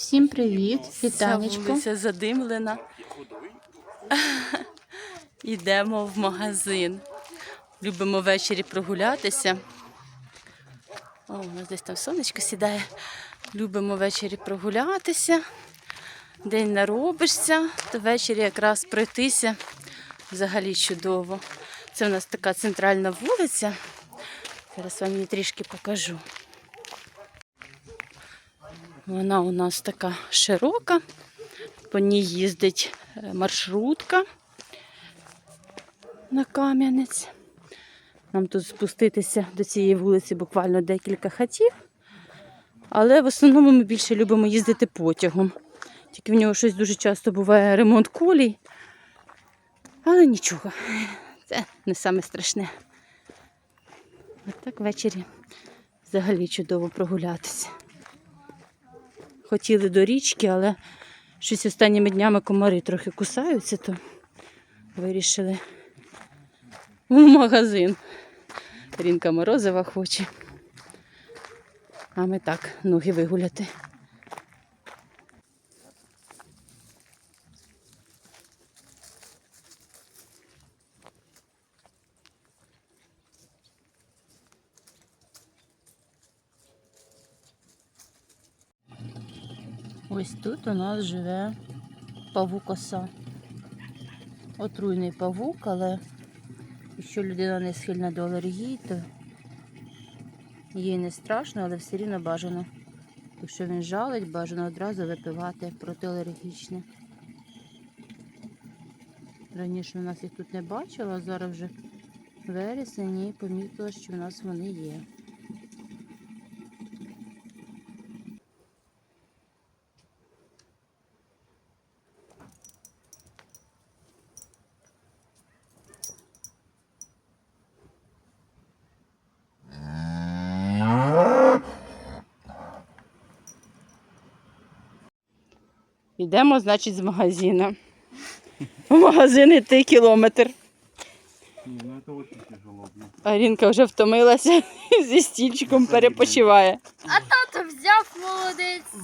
Всім привіт, вітанечко. вулиця задимлена. Йдемо в магазин. Любимо ввечері прогулятися. О, у нас десь там сонечко сідає. Любимо ввечері прогулятися. День наробишся, то ввечері якраз пройтися взагалі чудово. Це у нас така центральна вулиця. Зараз вам її трішки покажу. Вона у нас така широка, по ній їздить е, маршрутка на Кам'янець. Нам тут спуститися до цієї вулиці буквально декілька хатів. Але в основному ми більше любимо їздити потягом. Тільки в нього щось дуже часто буває ремонт колій. Але нічого, це не саме страшне. От так ввечері взагалі чудово прогулятися. Хотіли до річки, але щось останніми днями комари трохи кусаються, то вирішили в магазин. Рінка Морозова хоче. А ми так, ноги вигуляти. Ось тут у нас живе павук-оса. Отруйний павук, але якщо людина не схильна до алергії, то їй не страшно, але все рівно бажано. Якщо він жалить, бажано одразу випивати протиалергічне. Раніше у нас їх тут не бачила, а зараз вже вересень і помітила, що в нас вони є. Йдемо, значить, з магазину. В магазин йти кілометр. Не, ну это очень тяжело. Арінка вже втомилася зі стільчиком перепочиває. А Тато взяв молодець.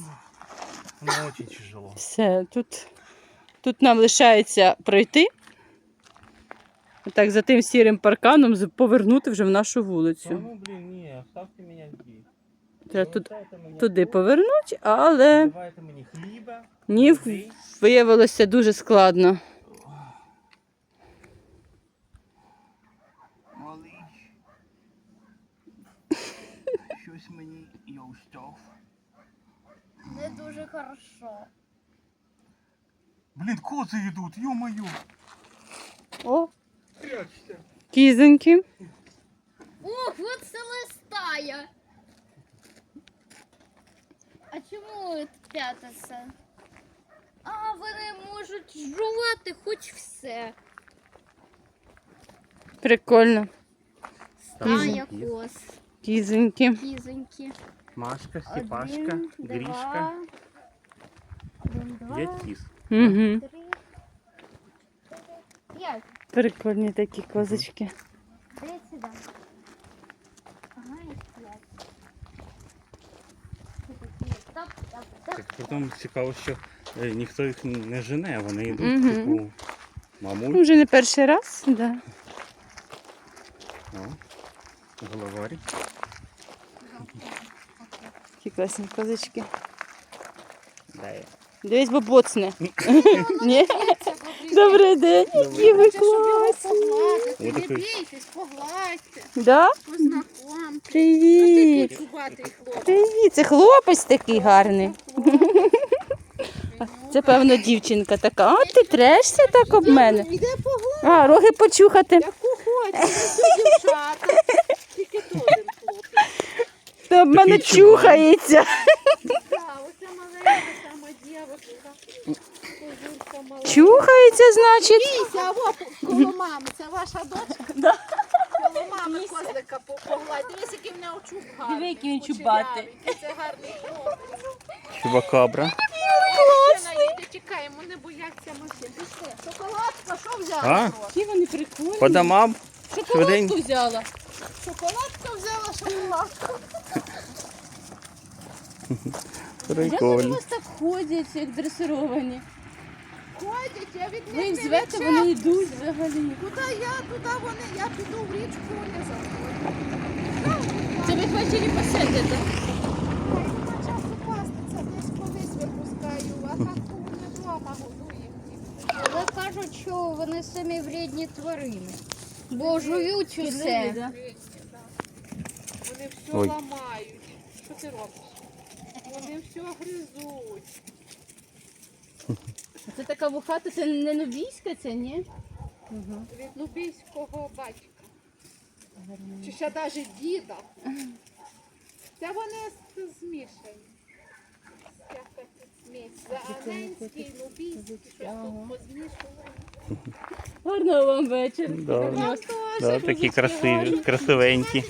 Оно очень тяжело. Все, тут, тут нам лишається пройти. Так, за тим сірим парканом повернути вже в нашу вулицю. ну, блин, не, оставьте меня здесь. Треба тут, туди повернути, але мені хліба. ні, виявилося дуже складно. Малий. Щось мені я устав. Не дуже хорошо. Блін, кози йдуть, ё-моё. О, Прячься. кізоньки. Ох, от це листає. А чому п'ятаться? А, вони можуть жувати хоч все. Прикольно. Стая коз, Кізоньки. кізоньки. Машка, Один, два, один, два, Я кіс. Угу. три, п'ять. Прикольні такі козочки. Де сюди? Так потім цікаво, що е, ніхто їх не жене, вони йдуть, Мгм. типу, мамуль, Ну, Вже не перший раз, да. о, головарі. Такі класні козочки. Дай. Дивись, бо боцне. Ні? Добрий день, які ви класні. Не такий. бійтесь, погладьте, Да? Познакомте. Привіт. Привіт. Це хлопець такий гарний. Це, певно, дівчинка така. А ти трешся так об мене. А, роги почухати. Тільки. Та об мене чухається. Чухається, значить. Дивіться, а во, коло мами, це ваша дочка? Коло мами козлика по- погладь. Дивись, який в нього чуб гарний. Диви, який він чубатий. Це гарний хлопець. Чубакабра. Їде, не бояться машин. Пішли. Шоколадка, що взяла? Які вони прикольні. По домам. Шоколадку взяла. Шоколадка взяла, шоколадку. Як вони Прикольно. Ось так ходять, як дресировані. Ходять, я від Ви їх не звете, вони йдуть взагалі. Куди я, туди вони, я піду в річку, вони заходять. Це ви ввечері пасете, так? Нема часу десь колись випускаю, а так вони вдома годуємо. Але кажуть, що вони самі вредні тварини. Бо жують усе. Вони все Ой. ламають. Що ти робиш? Вони все гризуть. Це така вухата, це не нубійська, це ні? Від лубійського батька. Чи ще навіть діда. Це вони змішані. Смесь. Зааненський, лубійський, щось тут позмішували. Гарного вам вечора. Да. Вам Да, такі красиві, красивенькі.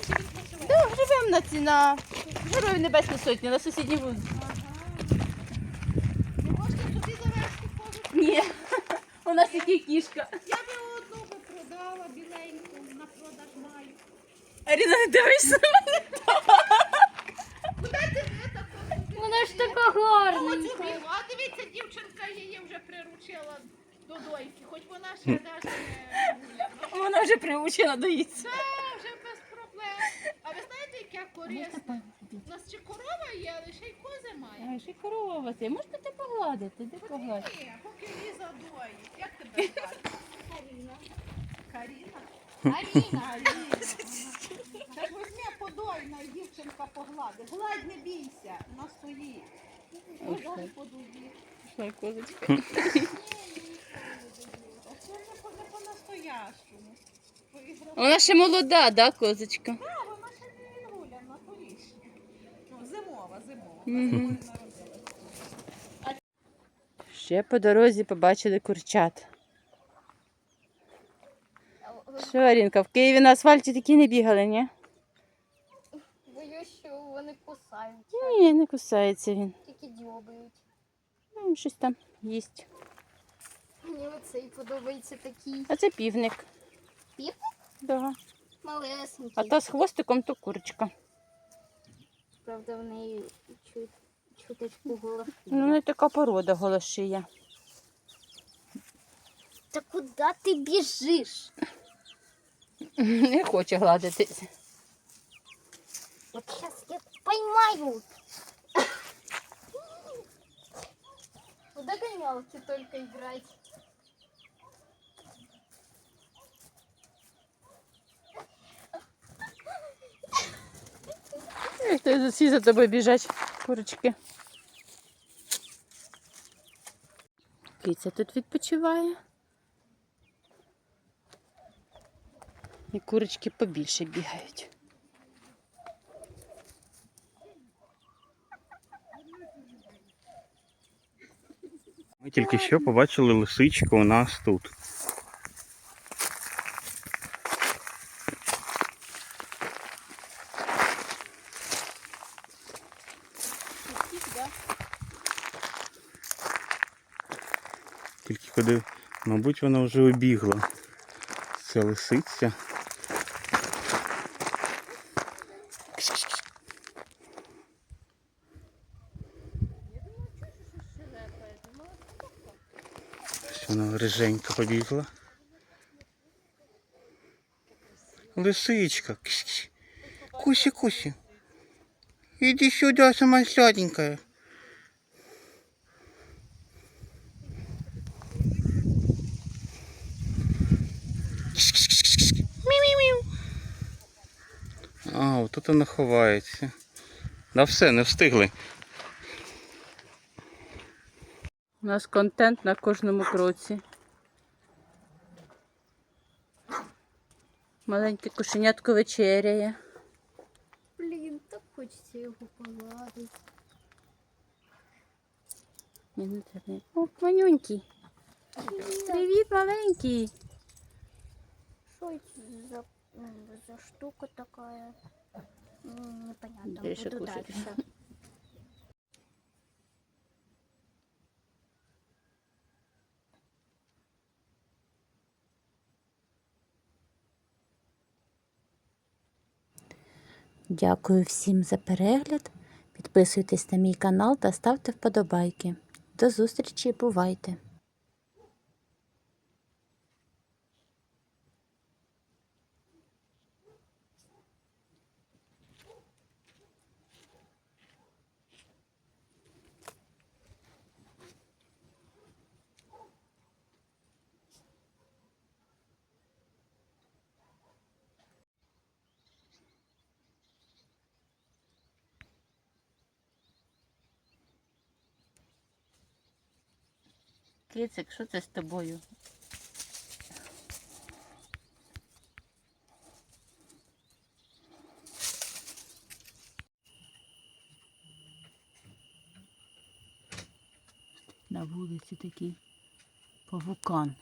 Да, живемо на ціна. Героїв Небесної Сотні, на сусідній вулиці. Ви можете собі завести кожу. Ні, у нас тільки кішка. Я Аріна, не дивись на мене. Вона ж така гарна. А дивіться, дівчинка її вже приручила до дойки, хоч вона ще навіть не гуляла. Вона вже приучена доїться. Це вже без проблем. А ви знаєте, яке корисне? У нас ще корова є, але ще й кози має. Ай, ще й корова у вас є. Можете ти погладити? Де погладити? Ні, поки Ліза доїть. Як тебе звати? Каріна. Каріна? Каріна. Каріна. Так візьми подойна, і дівчинка поглади. Гладь, не бійся, вона стоїть. Можна. Пішла козочка. Вона ще молода, да, козочка? Вона ще не. Ну, зимова, зимова. Ще по дорозі побачили курчат. Що, Арінка, в Києві на асфальті такі не бігали, ні? Боюсь, що вони кусають. Ні, не кусається він. Тільки дьобають. Ну, щось там їсть. Мені оцей подобається такий. А це півник. Півник? Да. Малесенький. А та з хвостиком то курочка. Правда, в неї чуть, чуточку голос. Ну, не така порода голошия. Та куди ти біжиш? Не хоче гладитись. От зараз я поймаю. В догонялки только играть. Эх, ти за тобою біжать, курочки. Киця тут відпочиває. І курочки побільше бігають. Ми тільки що побачили лисичку у нас тут. Тільки куди, мабуть, вона вже обігла. Ця лисиця. Вона риженька побігла. Лисичка. Кш-кш. Куся, Куся. Иди сюда, сама сладенькая. А, отут вона ховається. Да все, не встигли. У нас контент на кожному кроці. Маленьке кошенятко вечеряє. Блін, так хочеться його погладити. Ні, не треба. О, манюнький. Привіт, маленький. Що це за, за штука такая? М, Непонятно. Буду дальше. Дякую всім за перегляд. Підписуйтесь на мій канал та ставте вподобайки. До зустрічі, бувайте! Кицик, що це з тобою? На вулиці такий павукан.